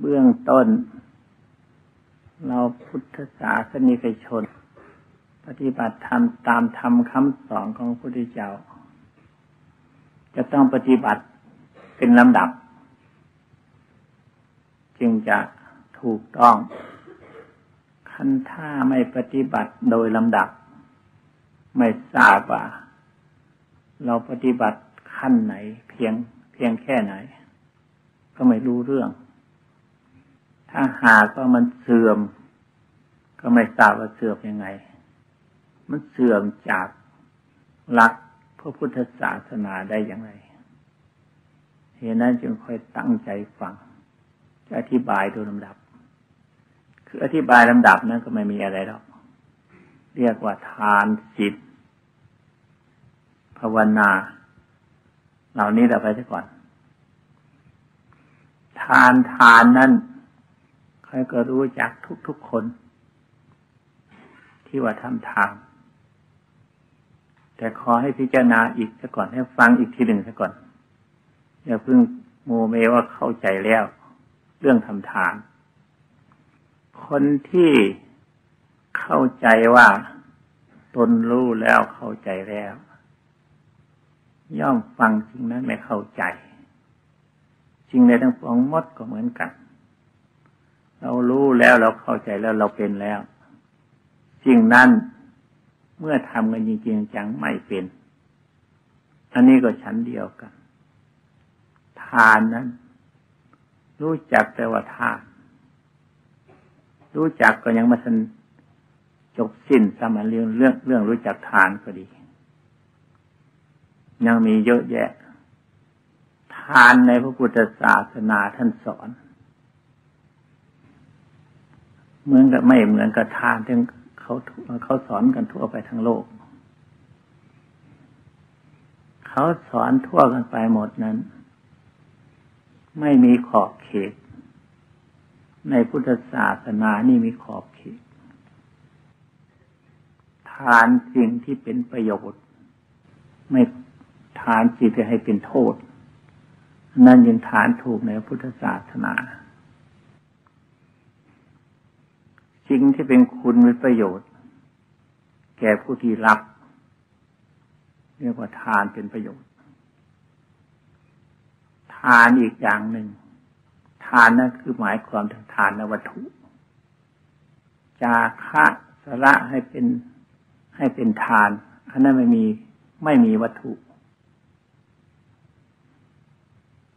เบื้องต้น เราพุทธศาสนิกชน ปฏิบัติธรรมตามธรรมคำสอนของพระพุทธเจ้า จะต้องปฏิบัติเป็นลำดับ จึงจะถูกต้อง คันถ้าไม่ปฏิบัติโดยลำดับ ไม่ทราบว่า เราปฏิบัติขั้นไหน เพียงเพียงแค่ไหน ก็ไม่รู้เรื่อง ถ้าหากว่ามันเสื่อม ก็ไม่ทราบว่าเสื่อมยังไง มันเสื่อมจากหลักพระพุทธศาสนาได้อย่างไรเหตุนั้นจึงค่อยตั้งใจฟัง จะอธิบายโดยลำดับ คืออธิบายลำดับนั้นก็ไม่มีอะไรหรอก เรียกว่าทานสิทธิภาวนา เหล่านี้เราไปซะก่อน ทานทานนั้น ใครก็รู้จักทุกๆคน ที่ว่าทำทานแต่ขอให้พิจารณาอีกซะก่อนให้ฟังอีกทีหนึ่งซะก่อนอย่าเพิ่งโมเมว่าเข้าใจแล้ว เรื่องทำทาน คนที่เข้าใจว่าตนรู้แล้วเข้าใจแล้ว ย่อมฟังจริงนั้นไม่เข้าใจจริงในทั้งปวงมดก็เหมือนกัน เรารู้แล้วเราเข้าใจแล้วเราเป็นแล้วจริงนั้นเมื่อทำกันจริงๆจังไม่เป็น อันนี้ก็ชั้นเดียวกัน ทานนั้น รู้จักแต่ว่าทาน รู้จักก็ยังมาสันจบสิ้นสมาเรื่องเรื่องเรื่องรู้จักทานก็ดี ยังมีเยอะแยะ ทานในพระพุทธศาสนาท่านสอน เหมือนกับไม่เหมือนกับทานที่เขาเขาสอนกันทั่วไปทั้งโลก เขาสอนทั่วกันไปหมดนั้น ไม่มีขอบเขต ในพุทธศาสนานี่มีขอบเขต ทานสิ่งที่เป็นประโยชน์ ไม่ทานสิ่งที่ให้เป็นโทษ นั่นยังฐานถูกในพุทธศาสนา สิ่งที่เป็นคุณเป็นประโยชน์ แก่ผู้ที่รับ เรียกว่าทานเป็นประโยชน์ ทานอีกอย่างหนึ่ง ทานนั่นคือหมายความถึงทานนวัตถุ จาคะสระให้เป็นให้เป็นทาน อันนั้นไม่มีไม่มีวัตถุ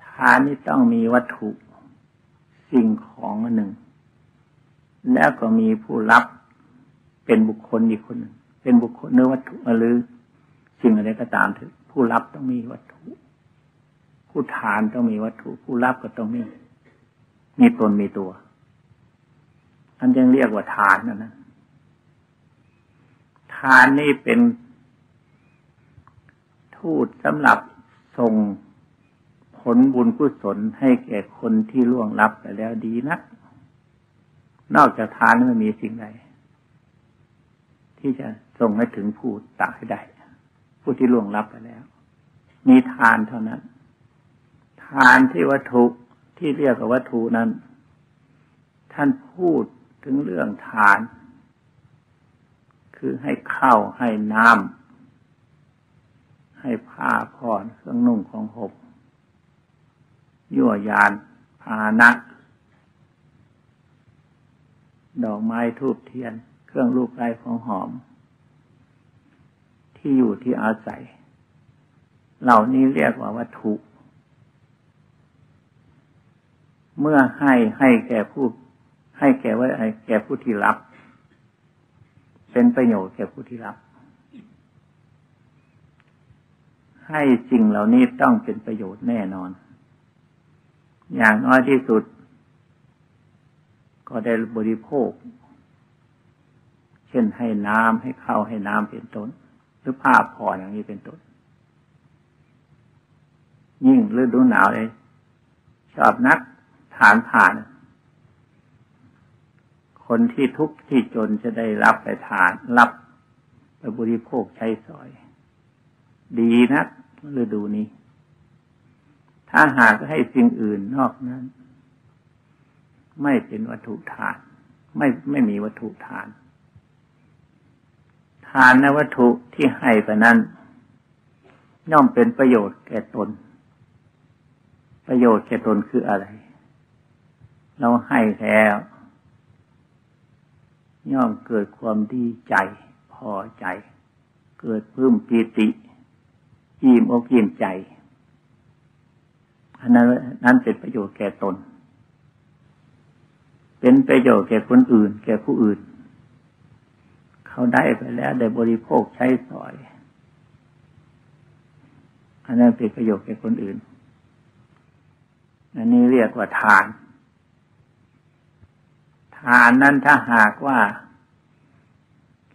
ทานนี่ต้องมีวัตถุ สิ่งของหนึ่ง แล้วก็มีผู้รับเป็นบุคคลอีกคนหนึ่งเป็นบุคคลเนื้อวัตถุหรือสิ่งอะไรก็ตามเถอะผู้รับต้องมีวัตถุ ผู้ทานต้องมีวัตถุ ผู้รับก็ต้องมีมีตนมีตัวอันยังเรียกว่าทานนะนะทานนี่เป็นทูตสำหรับส่งผลบุญกุศลให้แก่คนที่ล่วงลับไปแล้วดีนะ นอกจากทานไม่มีสิ่งใดที่จะส่งให้ถึงผู้ตายได้ผู้ที่ล่วงลับไปแล้ว มีทานเท่านั้น ทานที่วัตถุที่เรียกว่าวัตถุนั้น ท่านพูดถึงเรื่องทาน คือให้ข้าวให้น้ำให้ผ้าผ่อนเครื่องนุ่งของหบยั่วยานพานะ ดอกไม้ทูบเทียน เครื่องรูปไร้ของหอม ที่อยู่ที่อาศัย เหล่านี้เรียกว่าวัตถุ เมื่อให้ให้แก่ผู้ ให้แก่ว่าแก่ผู้ที่รับ เป็นประโยชน์แก่ผู้ที่รับ ให้สิ่งเหล่านี้ต้องเป็นประโยชน์แน่นอน อย่างน้อยที่สุด ก็ได้บริโภค เช่นให้น้ำให้ข้าวให้น้ำเป็นต้น หรือผ้าผ่อนอย่างนี้เป็นต้น ยิ่งฤดูหนาวเลยชอบนักฐานผ่าน คนที่ทุกข์ที่จนจะได้รับไปทาน รับไปบริโภคใช้สอย ดีนะฤดูนี้ ถ้าหากให้สิ่งอื่นนอกนั้น ไม่เป็นวัตถุทาน ไม่ไม่มีวัตถุทาน ทานนวัตถุที่ให้ไปนั้น ย่อมเป็นประโยชน์แก่ตน ประโยชน์แก่ตนคืออะไร เราให้แล้ว ย่อมเกิดความดีใจพอใจ เกิดพื้มปีติอิ่มอกอิ่มใจอันนั้นนั้นเป็นประโยชน์แก่ตน เป็นประโยชน์แก่คนอื่น แก่ผู้อื่น เขาได้ไปแล้วได้บริโภคใช้สอย อันนั้นเป็นประโยชน์แก่คนอื่น อันนี้เรียกว่าทาน ทานนั้นถ้าหากว่า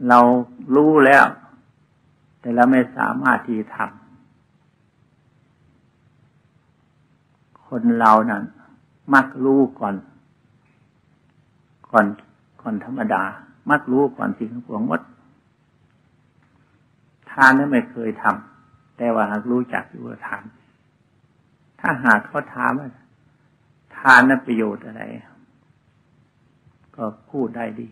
เรารู้แล้ว แต่เราไม่สามารถที่ทำคนเรานั้นมักรู้ก่อน ก่อนก่อนธรรมดา มักรู้ก่อนสิ่งทั้งปวงหมดทานนั้นไม่เคยทำแต่ว่าหากรู้จักอยู่ว่าทาน ถ้าหากเขาถามว่าทานนั้นประโยชน์อะไร ก็พูดได้ดี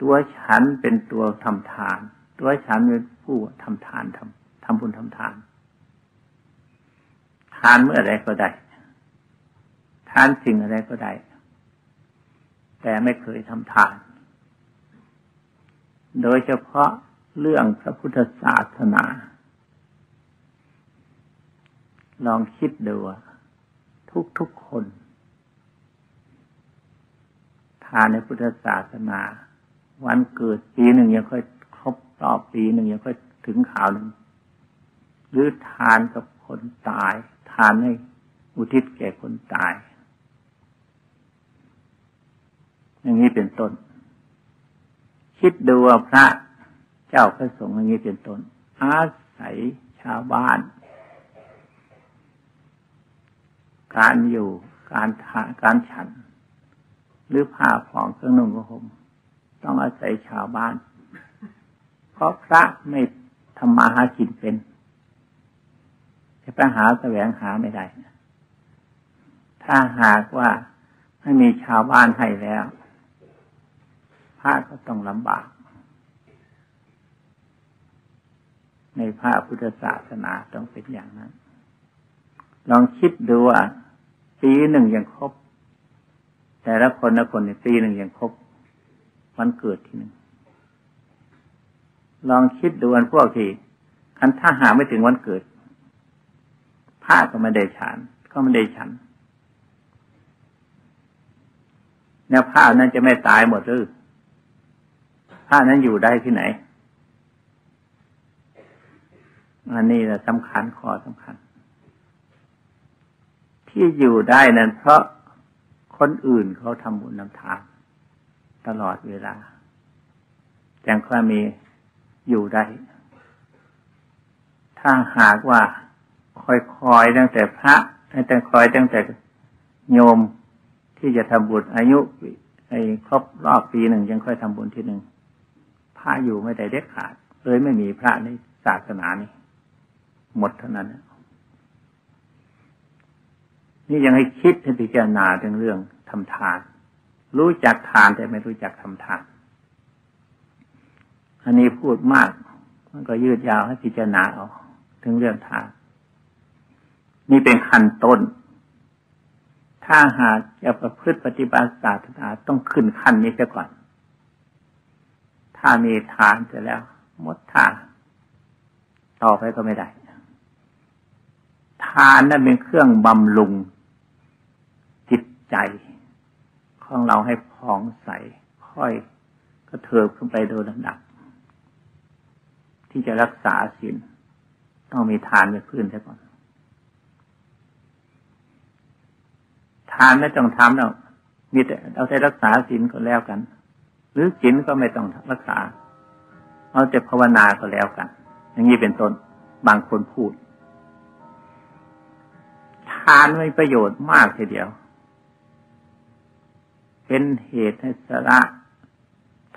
ตัวฉันเป็นตัวทำทาน ตัวฉันเป็นผู้ทำทานทำทำบุญทำทาน ทานเมื่อไรก็ได้ ทานสิ่งอะไรก็ได้ แต่ไม่เคยทำทาน โดยเฉพาะเรื่องพระพุทธศาสนา ลองคิดดูทุกทุกคน ทานในพุทธศาสนา วันเกิดปีหนึ่งยังค่อยครบรอบปีหนึ่งยังค่อยถึงข่าวหนึ่งหรือทานกับคนตาย ทานให้อุทิศแก่คนตาย อย่างนี้เป็นต้น คิดดูว่าพระเจ้าพระสงฆ์อย่างนี้เป็นต้น อาศัยชาวบ้าน การอยู่การทาการฉัน หรือผ้าผ่องเครื่องนุ่งกระห่มต้องอาศัยชาวบ้าน เพราะพระไม่ทำมาหากินเป็นจะไปหาแสวงหาไม่ได้ ถ้าหากว่าไม่มีชาวบ้านให้แล้ว ระก็ต้องลำบาก ในพระพุทธศาสนาต้องเป็นอย่างนั้น ลองคิดดูว่าปีหนึ่งยังครบ แต่ละคนละคนในปีหนึ่งยังครบวันเกิดที่หนึ่งลองคิดดูอันพวกที่คันถ้าหาไม่ถึงวันเกิดผ้าก็ไม่ได้ฉัน ก็ไม่ได้ฉันเนี่ยผ้านั้นจะไม่ตายหมดหรือ ผ้านั้นอยู่ได้ที่ไหน อันนี้แหละสำคัญข้อสำคัญ ที่อยู่ได้นั้น เพราะคนอื่นเขาทำบุญนำทานตลอดเวลาจังค่อยมีอยู่ได้ ถ้าหากว่าคอยๆตั้งแต่พระตั้งแต่คอยตั้งแต่โยมที่จะทำบุญอายุไอ้ครบรอบปีหนึ่งยังค่อยทำบุญที่หนึ่ง ระอยู่ไม่ได้เด็ดขาด เลยไม่มีพระในศาสนานี้หมดเท่านั้น นี่ยังให้คิดให้พิจารณาถึงเรื่องทำทาน รู้จักทานแต่ไม่รู้จักทำทาน อันนี้พูดมาก มันก็ยืดยาวให้พิจารณาเอาถึงเรื่องทาน นี่เป็นขั้นต้น ถ้าหากจะประพฤติปฏิบัติศาสนาต้องขึ้นขั้นนี้เสียก่อน ถ้ามีทานเสร็จแล้ว หมดทาน ต่อไปก็ไม่ได้ ทานนั่นเป็นเครื่องบำรุง จิตใจของเราให้พองใส ค่อยกระเถิบขึ้นไปโดยลำดับ ที่จะรักษาศีลต้องมีทานเป็นพื้นเสียก่อน ทานไม่ต้องทำแล้วมีแต่เอาแต่รักษาศีลก็แล้วกัน หรือศีลก็ไม่ต้องรักษาเอาแต่ภาวนาก็แล้วกัน อย่างนี้เป็นต้นบางคนพูด ทานมีประโยชน์มากทีเดียว เป็นเหตุให้สละ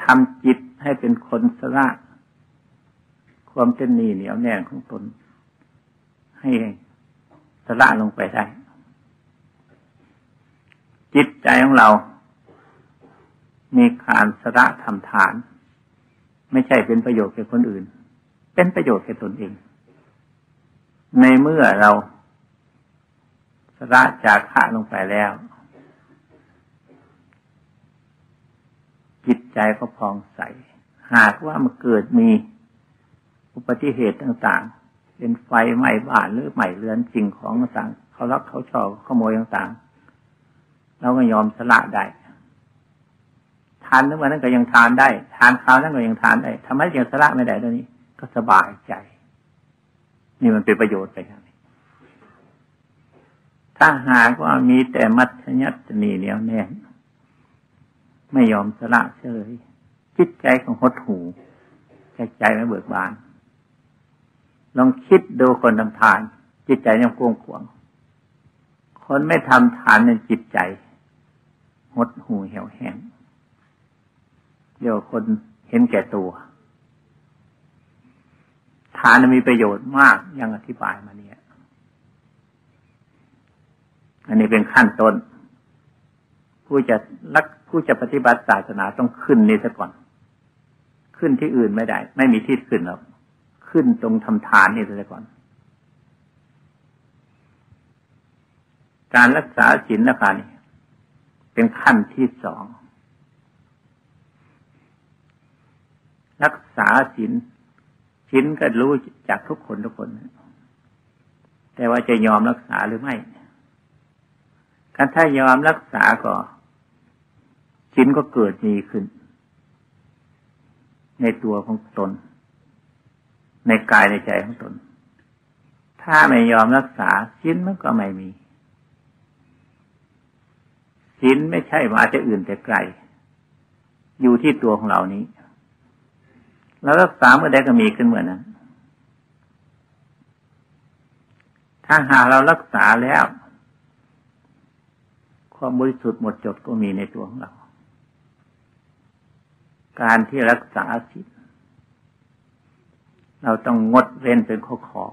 ทำจิตให้เป็นคนสละความเป็นนีเหนียวแน่นของตน ให้สละลงไปได้ จิตใจของเรา มีการสระทำทาน ไม่ใช่เป็นประโยชน์แก่คนอื่น เป็นประโยชน์แก่ตนเอง ในเมื่อเราสระจากขะลงไปแล้ว จิตใจก็พองใส หากว่ามันเกิดมีอุบัติเหตุต่างๆ เป็นไฟไหม้บ้านหรือไหม้เรือนสิ่งของต่างเขาลักเขาชอบขโมยต่างๆเราก็ยอมสละได้ ทานทั้งวันนั้นก็ยังทานได้ ทานข้าวนั้นก็ยังทานได้ทำไมยังสละไม่ได้ตอนนี้ ก็สบายใจ นี่มันเป็นประโยชน์ไปครับถ้าหากว่ามีแต่มัธยัตนีเหนียวแน่นไม่ยอมสละเฉยจิตใจของหดหูใจใจไม่เบิกบาน ลองคิดดูคนทำทาน จิตใจยังกวงขวง คนไม่ทำทานในจิตใจ หดหูเหี่ยวแห้ง เดี๋ยวคนเห็นแก่ตัว ทานมีประโยชน์มากยังอธิบายมาเนี่ย อันนี้เป็นขั้นต้น ผู้จะรักผู้จะปฏิบัติศาสนาต้องขึ้นนี้ซะก่อน ขึ้นที่อื่นไม่ได้ ไม่มีที่ขึ้นหรอกขึ้นตรงทำทานนี่ซะก่อน การรักษาศีลนะคะนี่เป็นขั้นที่สอง รักษาศีลศีลก็รู้จากทุกคนทุกคน แต่ว่าจะยอมรักษาหรือไม่การถ้ายอมรักษาก็ศีลก็เกิดมีขึ้น ในตัวของตน ในกายในใจของตน ถ้าไม่ยอมรักษาศีลมันก็ไม่มีศีลไม่ใช่มาจะอื่นแต่ไกล อยู่ที่ตัวของเรานี้ เรารักษาเมื่อใดก็มีขึ้นเมื่อนั้น ถ้าหาเรารักษาแล้ว ความบริสุทธิ์หมดจดก็มีในตัวของเรา การที่รักษาศีลเราต้องงดเว้นเป็นข้อขอ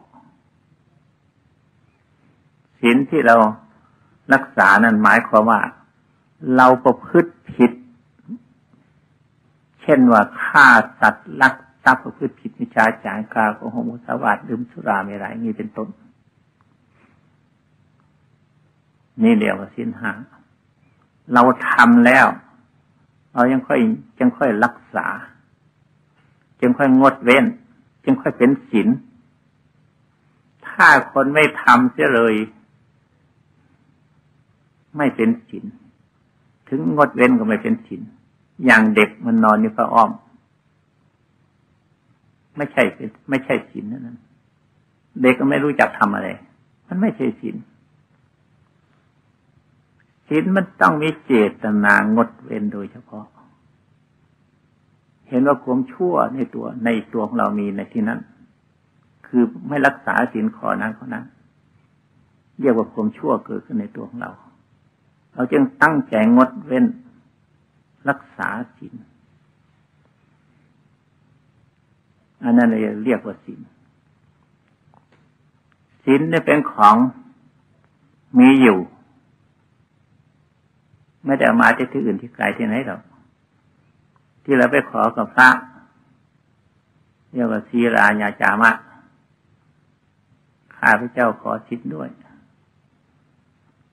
ศีลที่เรารักษานั้นหมายความว่า เราประพฤติ เช่นว่าฆ่าสัตว์ลักทรัพย์ประพฤติผิดมิจฉาจารกาโกหกมุสาวาทดื่มสุราเมรัยนี่เป็นต้น นี่เรียกว่าสินหาเราทำแล้ว เรายังค่อยยังค่อยรักษา จึงค่อยงดเว้น จึงค่อยเป็นศีลถ้าคนไม่ทำเสียเลย ไม่เป็นศีลถึงงดเว้นก็ไม่เป็นศีล อย่างเด็กมันนอนอยู่พระอ้อม ไม่ใช่ไม่ใช่ศีลนั้น เด็กก็ไม่รู้จักทำอะไร มันไม่ใช่ศีลศีลมันต้องมีเจตนางดเว้นโดยเฉพาะ เห็นว่าความชั่วในตัวในตัวของเรามีในที่นั้น คือไม่รักษาศีลขอนั้นเขานั้นเรียกว่าความชั่วเกิดขึ้นในตัวของเรา เราจึงตั้งใจงดเว้น รักษาศีลอันนั้นเลยเรียกว่าศีลศีลเนี่ยเป็นของมีอยู่ ไม่ได้มาจากที่อื่นที่ไกลที่ไหนหรอกที่เราไปขอกับพระเรียกว่าศีราญาจามะข้าพระเจ้าขอชิดด้วย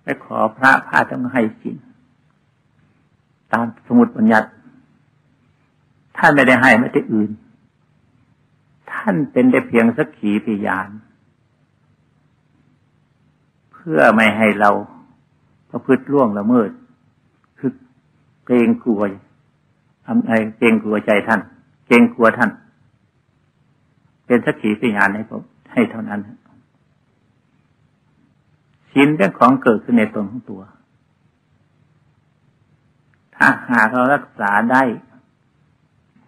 ไปขอพระพระต้องให้สิน ตามสมุดบัญญัติ ท่านไม่ได้ให้ไม่ได้อื่น ท่านเป็นได้เพียงสักขีพยาน เพื่อไม่ให้เราประพฤติล่วงละเมิด คือเกรงกลัวทำไอเกรงกลัวใจท่าน เกรงกลัวท่าน เป็นสักขีพยานให้ผมให้เท่านั้นศีลเป็นของเกิดขึ้นในตนของตัว ถ้าหากเรารักษาได้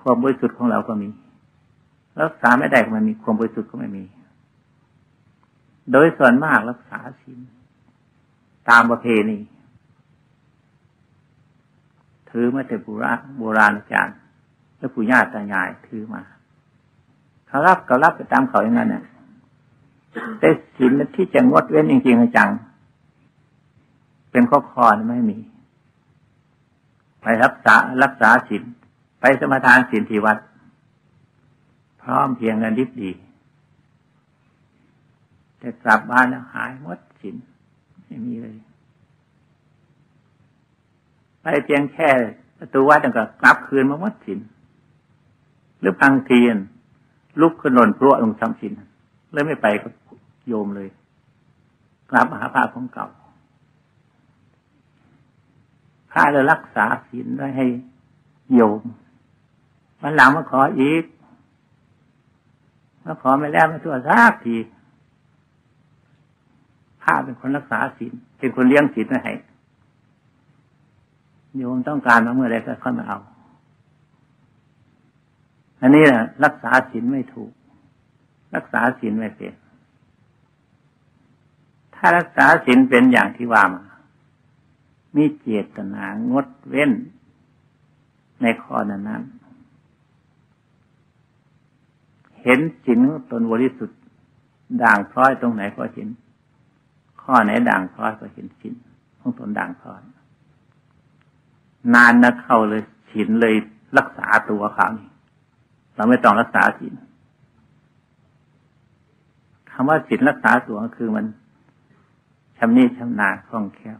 ความบริสุทธิ์ของเราก็มี รักษาไม่ได้ก็ไม่มีความบริสุทธิ์ก็ไม่มี โดยส่วนมากรักษาศีลตามประเพณีถือมาแต่โบราณโบราณอาจารย์และปู่ย่าตายายถือมาเขารับก็รับไปตามเขาอย่างนั้นเนี่ยแต่ศีลที่จะงดเว้นจริงๆจังเป็นข้อคอไม่มี ไปรักษารักษาศีลไปสมทานศีลที่วัด พร้อมเพียงกันดิบดีแต่กลับบ้านแล้วหายหมดศีลไม่มีเลย ไปเพียงแค่ประตูวัดก็กลับคืนมาหมดศีลหรือบางทีนลุกขึ้นหล่นพรวดลงทำศีลเลยไม่ไปก็โยมเลย กลับมาหาพระของเก่า พระเลยรักษาศีลไว้ให้โยมวันหลังมาขออีกมาขอไม่แล้วมาทั่วซากทีพระเป็นคนรักษาศีลเป็นคนเลี้ยงศีลไว้ให้โยมต้องการมาเมื่อไรก็ค่อยมาเอา อันนี้แหละรักษาศีลไม่ถูก รักษาศีลไม่เป็น ถ้ารักษาศีลเป็นอย่างที่ว่ามา มีเจตนางดเว้น ในข้อนั้นนนเห็นสินตนบริสุทธิ์ ด่างพร้อยตรงไหนก็เห็น ข้อไหนด่างพร้อยก็เห็นสินของตนด่างพร้อย นานนะเข้าเลยสินเลยรักษาตัวเขานี่เราไม่ต้องรักษาสินคำว่าสินรักษาตัวคือมันชำนิชำนาคล่องแคล่ว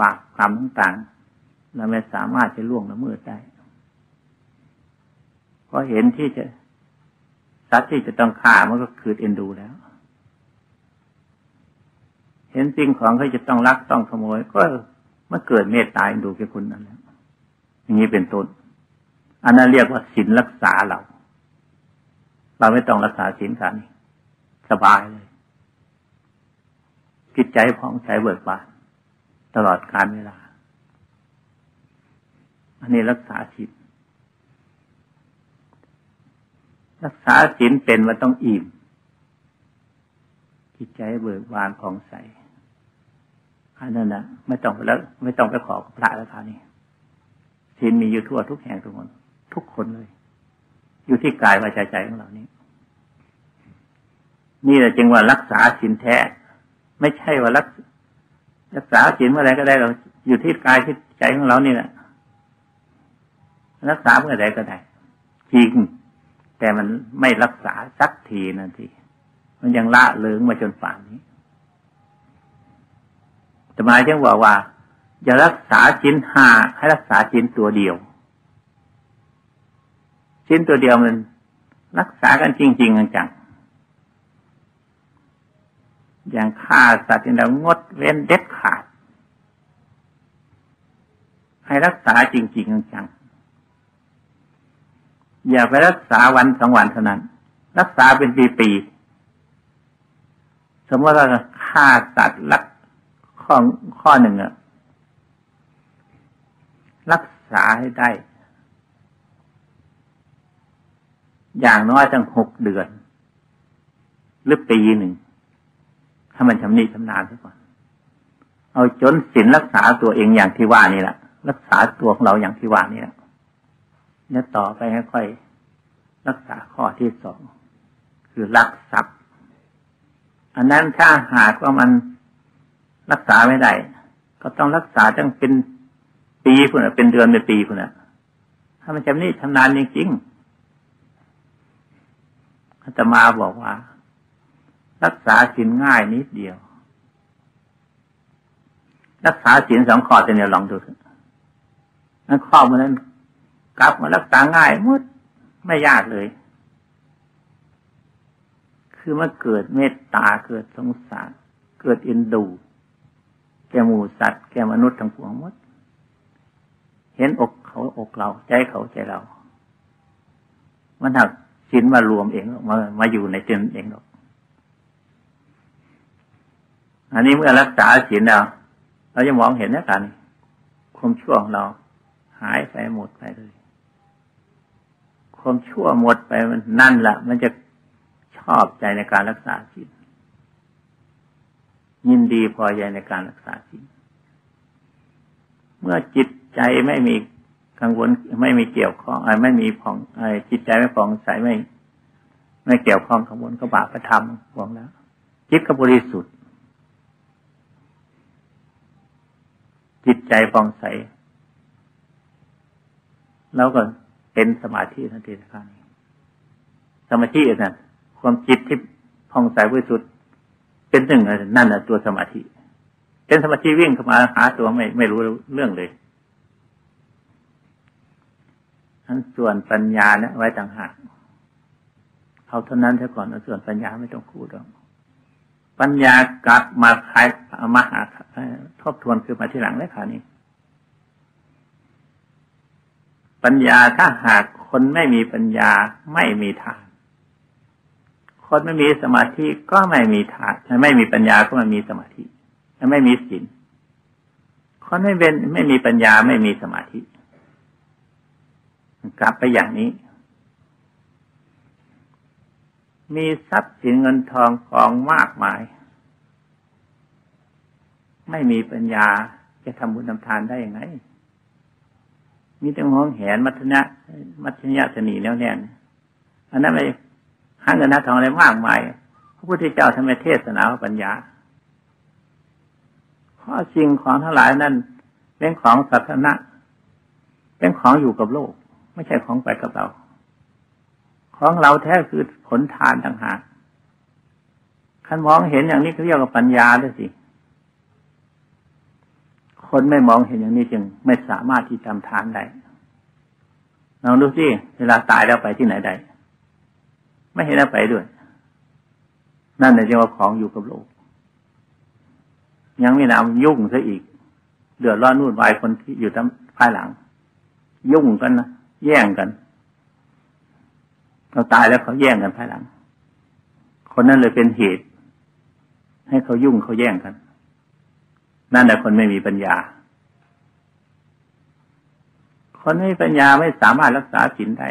บาปกรรมต่างๆเราไม่สามารถจะล่วงละเมิดได้เพราะเห็นที่จะสัตว์ที่จะต้องฆ่ามันก็คือเอ็นดูแล้ว เห็นสิ่งของเขาจะต้องรักต้องขโมย ก็มันเกิดเมตตาเอ็นดูแก่คนนั้นแล้วอย่างนี้เป็นต้นอันนั้นเรียกว่าศีลรักษาเราเราไม่ต้องรักษาศีลขานี้สบายเลยจิตใจผ่องใสเบิกบาน ตลอดการเวลา อันนี้รักษาศีลรักษาศีลเป็นมันต้องอิ่มจิตใจเบิกบานของใสอันนั้นนะไม่ต้องไปแล้ว ไม่ต้องไปขอพระแล้วคราวนี้ศีลมีอยู่ทั่วทุกแห่งทุกคนทุกคนเลย อยู่ที่กายวาจาใจของเรานี้นี่แหละจึงว่ารักษาศีลแท้ ไม่ใช่ว่ารัก รักษาศีลเมื่อไรก็ได้เราอยู่ที่กายที่ใจของเรานี่แหละรักษาเมื่อไรก็ได้ จริง แต่มันไม่รักษาสักทีนั่นทีมันยังละเลิงมาจนป่านนี้จะมาจึงบอกว่าอย่ารักษาชิ้นห้าให้รักษาชิ้นตัวเดียว ชิ้นตัวเดียวมันรักษากันจริง ๆ จัง อย่างฆ่าสัตว์ที่เรางดเว้นเด็ดขาด ให้รักษาจริง ๆ จังอย่าไปรักษาวันสองวันเท่านั้น รักษาเป็นปีๆสมมติว่าฆ่าสัตว์ลักข้อข้อหนึ่งอะรักษาให้ได้ อย่างน้อยตั้งหกเดือน หรือปีหนึ่ง ถ้ามันชำนิชำนาญซะก่อน เอาจนศีลรักษาตัวเองอย่างที่ว่านี่แหละรักษาตัวของเราอย่างที่ว่านี่แหละเนี่ยต่อไปค่อยๆรักษาข้อที่สองคือรักทรัพย์ อันนั้นถ้าหากว่ามันรักษาไม่ได้ก็ต้องรักษาตั้งเป็นปีคุณอะเป็นเดือนเป็นปีคุณอะถ้ามันชำนิชำนาญจริงๆอาตมาบอกว่า รักษาศีลง่ายนิดเดียว รักษาศีลสองข้อจะเนี่ยลองดูนั่นข้อมันนั้นกลับมารักษาง่ายมุดไม่ยากเลย คือมันเกิดเมตตาเกิดสงสารเกิดอินดู แกหมูสัตว์ แกมนุษย์ทั้งปวงมด เห็นอกเขาอกเรา ใจเขาใจเรา มันหักศีลมารวมเองมามาอยู่ในเจนเองหรอก อันนี้เมื่อรักษาศีลแล้วเราจะมองเห็นนะกันความชั่วของเรา หายไปหมดไปเลยความชั่วหมดไปมันนั่นแหละมันจะชอบใจในการรักษาศีลยินดีพอใจในการรักษาศีลเมื่อจิตใจไม่มีกังวลไม่มีเกี่ยวข้องไม่มีผ่องจิตใจไม่ผ่องใสไม่ ไม่เกี่ยวข้องกังวลก็บาปกระทำหวงแล้วจิตก็บริสุทธิ์ จิตใจฟองใส แล้วก็เป็นสมาธิทันทีนะครับสมาธินั่นความจิตที่พองใสบริสุทธิ์เป็นหนึ่งนั่นแหละตัวสมาธิ เป็นสมาธิวิ่งเข้ามาหาตัวไม่ไม่รู้เรื่องเลยทั้นส่วนปัญญาเนี่ยไว้ต่างหากเอาเท่านั้นเท่าก่อนส่วนปัญญาไม่ต้องพูดหรอก ปัญญากลับมาคายมาหาทบทวนคือมาที่หลังเลยค่ะนี่ปัญญาถ้าหากคนไม่มีปัญญาไม่มีทาน คนไม่มีสมาธิก็ไม่มีทานไม่มีปัญญาก็ไม่มีสมาธิไม่มีศีลคนไม่เป็นไม่มีปัญญาไม่มีสมาธิ กลับไปอย่างนี้ มีทรัพย์สินเงินทองกองมากมาย ไม่มีปัญญาจะทำบุญทำทานได้ยังไง มีแต่มองแหนมัทนะมัทยะสนีแน่วแน่นอันนั้นไม่หาเงินหาทองอะไรมากมายพระพุทธเจ้าทำไมเทศนาปัญญาเพราะสิ่งของทั้งหลายนั้นเป็นของสัตนะเป็นของอยู่กับโลก ไม่ใช่ของไปกับเรา ของเราแท้คือผลทานต่างหากคันมองเห็นอย่างนี้เขาเรียกว่าปัญญาด้วยสิ คนไม่มองเห็นอย่างนี้จึงไม่สามารถที่ทำทานได้ลองดูสิเวลาตายแล้วไปที่ไหนได้ ไม่เห็นไปด้วย นั่นเรียกว่าของอยู่กับโลก ยังไม่นำยุ่งซะอีก เดือดร้อนนู่นวายคนที่อยู่ทั้งภายหลัง ยุ่งกันนะแย่งกัน เราตายแล้วเขาแย่งกันภายหลัง คนนั้นเลยเป็นเหตุ ให้เขายุ่งเขาแย่งกัน นั่นแหละคนไม่มีปัญญา คนไม่มีปัญญาไม่สามารถรักษาศีลได้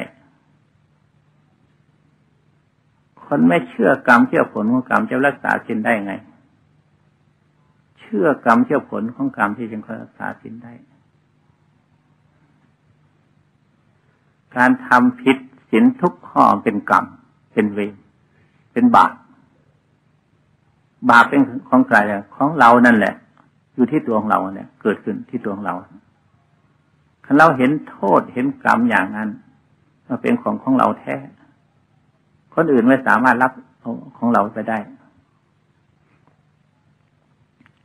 คนไม่เชื่อกรรมเชื่อผลของกรรมจะรักษาสินได้ไง เชื่อกรรมเชื่อผลของกรรมที่จะรักษาสินได้ การทำผิด สินทุกข้อเป็นกรรม เป็นเวรเป็นบาปบาปเป็นของใครของเรานั่นแหละ อยู่ที่ตัวของเราเนี่ย เกิดขึ้นที่ตัวของเราถ้าเราเห็นโทษเห็นกรรมอย่างนั้นมันเป็นของของเราแท้ คนอื่นไม่สามารถรับของเราไปได้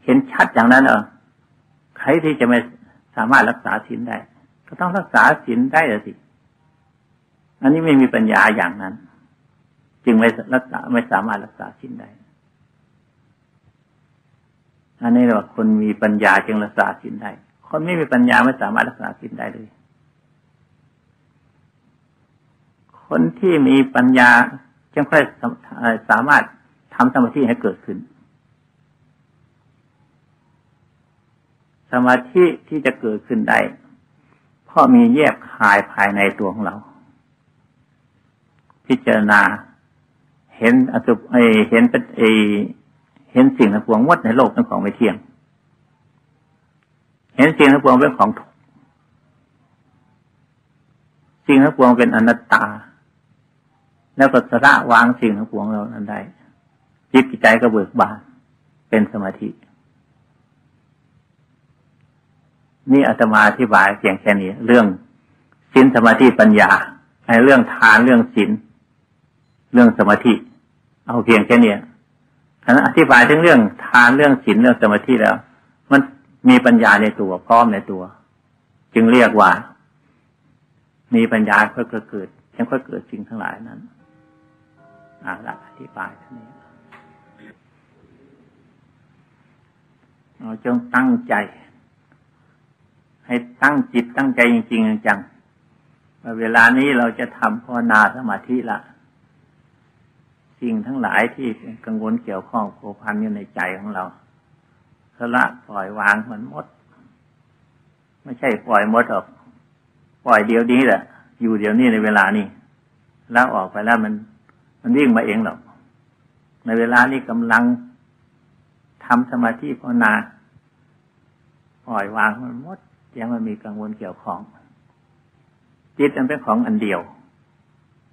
เห็นชัดอย่างนั้นเออใครที่จะไม่สามารถรักษาศีลได้ ก็ต้องรักษาศีลได้สิ อันนี้ไม่มีปัญญาอย่างนั้น จึงไม่รักษาไม่สามารถรักษาศีลได้อันนี้เราคนมีปัญญาจึงรักษาศีลได้ คนไม่มีปัญญาไม่สามารถรักษาศีลได้เลย คนที่มีปัญญาจึงค่อยสามารถทำสมาธิให้เกิดขึ้น สมาธิที่จะเกิดขึ้นได้เพราะมีแยบคายภายในตัวของเรา พิจารณา เห็นอสุไอเห็นเป็นไอเห็นสิ่งทั้งปวงวัดในโลกเป็นของไม่เที่ยง เห็นสิ่งทั้งปวงเป็นของถูกสิ่งทั้งปวงเป็นอนัตตา แล้วก็สระวางสิ่งทั้งปวงเรานั้นได้จิตใจก็เบิกบานเป็นสมาธิ นี่อาตมาอธิบายเพียงแค่นี้ เรื่องสินสมาธิปัญญาไอ้เรื่องทานเรื่องสิน เรื่องสมาธิ เอาเพียงแค่นี้ฉะนั้นอธิบายถึงเรื่องทานเรื่องสินเรื่องสมาธิแล้ว มันมีปัญญาในตัวพร้อมในตัว จึงเรียกว่า มีปัญญาเพื่อเกิดยังค่อยเกิดสิ่งทั้งหลายนั้นอาละอธิบายท่านี้เราจงตั้งใจ ให้ตั้งจิตตั้งใจจริงๆจังเวลานี้เราจะทำภาวนาสมาธิละ สิ่งทั้งหลายที่กังวลเกี่ยวข้องโผพันอยู่ในใจของเราสละปล่อยวางมันหมด ไม่ใช่ปล่อยหมดหรอก ปล่อยเดียวนี้แหละ อยู่เดียวนี้ในเวลานี้แล้วออกไปแล้วมัน มันวิ่งมาเองหรอก ในเวลานี้กำลังทำสมาธิภาวนาปล่อยวางมันหมดยังมันมีกังวลเกี่ยวของจิตมันเป็นของอันเดียว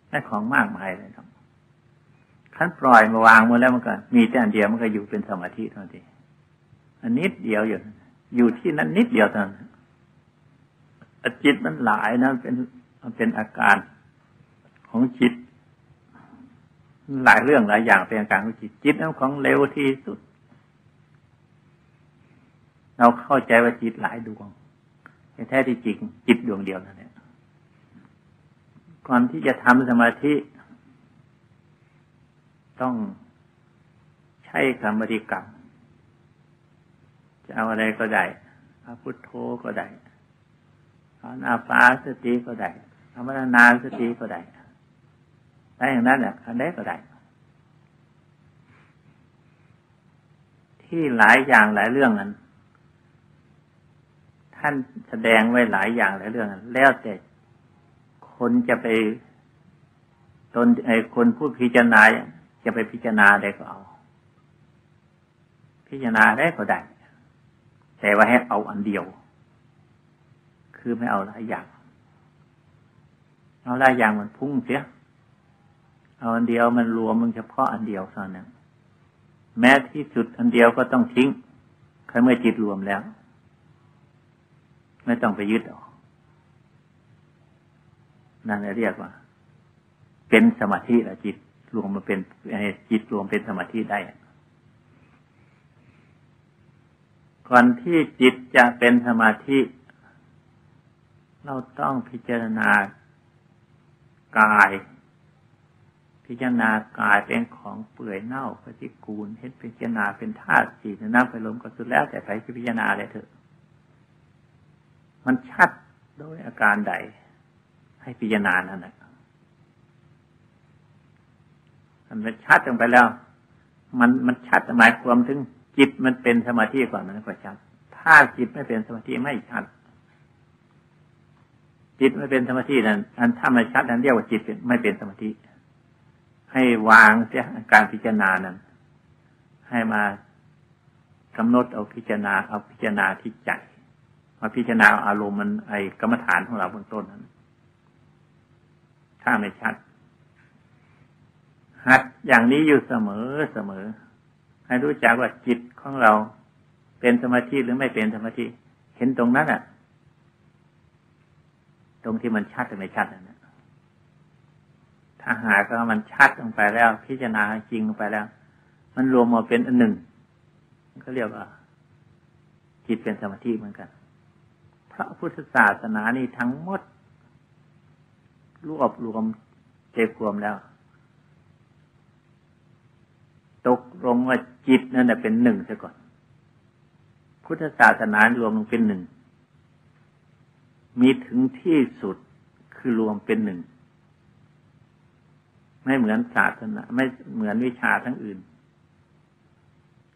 ไม่ของมากมายเลยครับ ขั้นปล่อยมาวางมาแล้วมันก็ มีแต่อันเดียวมันก็อยู่เป็นสมาธิเท่านั้นเองอันนิดเดียวอยู่อยู่ที่นั้นนิดเดียวเท่านั้นจิตมันหลายนะเป็นเป็นอาการของจิต หลายเรื่องหลายอย่างเป็นอาการของจิตจิตนั้นของเร็วที่สุด เราเข้าใจว่าจิตหลายดวงแต่แท้ที่จริงจิตดวงเดียวนั่นแหละก่อนที่จะทำสมาธิ ต้องใช้คำบริกรรมจะเอาอะไรก็ได้เอาพุทโธก็ได้เอานาฟาสติก็ได้เอามรณาสติก็ได้ได้อย่างนั้นเนี่ยอันใดก็ได้ ที่หลายอย่างหลายเรื่องนั้น ท่านแสดงไว้หลายอย่างหลายเรื่องแล้วแต่คนจะไปตนไอ้คนผู้พิจารณา จะไปพิจารณาได้ก็เอา พิจารณาได้ก็ได้ แต่ว่าให้เอาอันเดียว คือไม่เอาหลายอย่าง เอาหลายอย่างมันพุ่งเสีย เอาอันเดียวมันรวมมันเฉพาะอันเดียวเท่านั้นแม้ที่สุดอันเดียวก็ต้องทิ้งคเมื่อจิตรวมแล้ว ไม่ต้องไปยึดออกนั่นเรียกว่า เป็นสมาธิละจิต รวมมาเป็นจิตรวมเป็นสมาธิได้ก่อนที่จิตจะเป็นสมาธิ เราต้องพิจารณากาย พิจารณากายเป็นของเปื่อยเน่าปฏิกูลเห็นพิจารณาเป็นธาตุสี่น้ำไปลมก็สุดแล้วแต่ใครพิจารณาอะไรเถอะ มันชัดโดยอาการใด ให้พิจารณานั่นแหละ มันชัดลงไปแล้ว มันมันชัดหมายความถึงจิตมันเป็นสมาธิก่อนมันก็ชัด ถ้าจิตไม่เป็นสมาธิไม่ชัด จิตไม่เป็นสมาธินั้นอันถ้าไม่ชัดนั้นเรียกว่าจิตไม่เป็นสมาธิ ให้วางเสียการพิจารณานั้น ให้มากำหนดเอาพิจารณาเอาพิจารณาที่ใจมาพิจารณาอารมณ์มันไอกรรมฐานของเราเบื้องต้นนั้น ถ้าไม่ชัด หัดอย่างนี้อยู่เสมอเสมอ ให้รู้จักว่าจิตของเราเป็นสมาธิหรือไม่เป็นสมาธิ เห็นตรงนั้นอะ ตรงที่มันชัดหรือไม่ชัดนั่นถ้าหากว่ามันชัดลงไปแล้ว พิจารณาจริงลงไปแล้ว มันรวมมาเป็นอันหนึ่งก็เรียกว่า จิตเป็นสมาธิเหมือนกัน พระพุทธศาสนานี่ทั้งหมดรวบรวมเก็บรวมแล้ว ตกลงว่าจิตนั่นเป็นหนึ่งซะก่อน พุทธศาสนารวมลงเป็นหนึ่ง มีถึงที่สุดคือรวมเป็นหนึ่ง ไม่เหมือนศาสนา ไม่เหมือนวิชาทั้งอื่น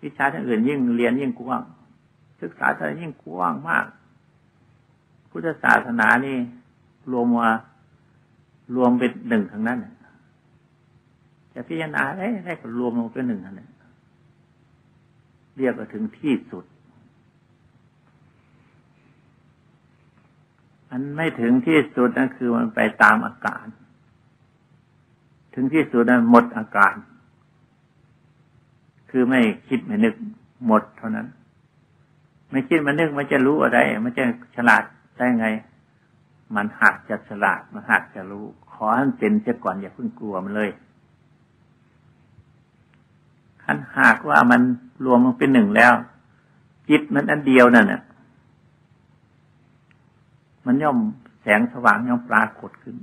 วิชาทั้งอื่น ยิ่งเรียนยิ่งกว้าง ศึกษาจะยิ่งกว้างมาก พุทธศาสนานี่รวมว่ารวมเป็นหนึ่งทั้งนั้น จะพิจารณาได้ได้ก็รวมลงเป็นหนึ่งอันั้นเรียกว่าถึงที่สุดอันไม่ถึงที่สุดนั่นคือมันไปตามอาการ ถึงที่สุดนั้นหมดอาการ คือไม่คิดไม่นึกหมดเท่านั้น ไม่คิดไม่นึกมันจะรู้อะไร มันจะฉลาดได้ไง มันหักจะฉลาด มันหักจะรู้ ขอให้มันเป็นเสียก่อนอย่าเพิ่งกลัวมันเลยันหากว่ามันรวมมันเป็นหนึ่งแล้ว จิตมันอันเดียวนั่นน่ะ มันย่อมแสงสว่างย่อมปรากฏขึ้น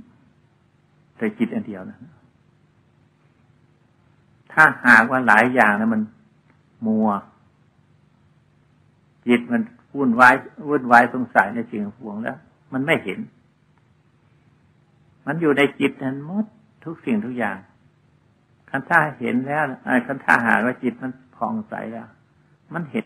แต่จิตอันเดียวนะถ้าหากว่าหลายอย่างนะมันมัว จิตมันวุ่นวายวุ่นวายสงสัยในสิ่งหวงแล้ว มันไม่เห็น มันอยู่ในจิตนั้นหมดทุกสิ่งทุกอย่าง คันท่าเห็นแล้วคันท่าหาว่าจิตมันผ่องใสแล้ว มันเห็น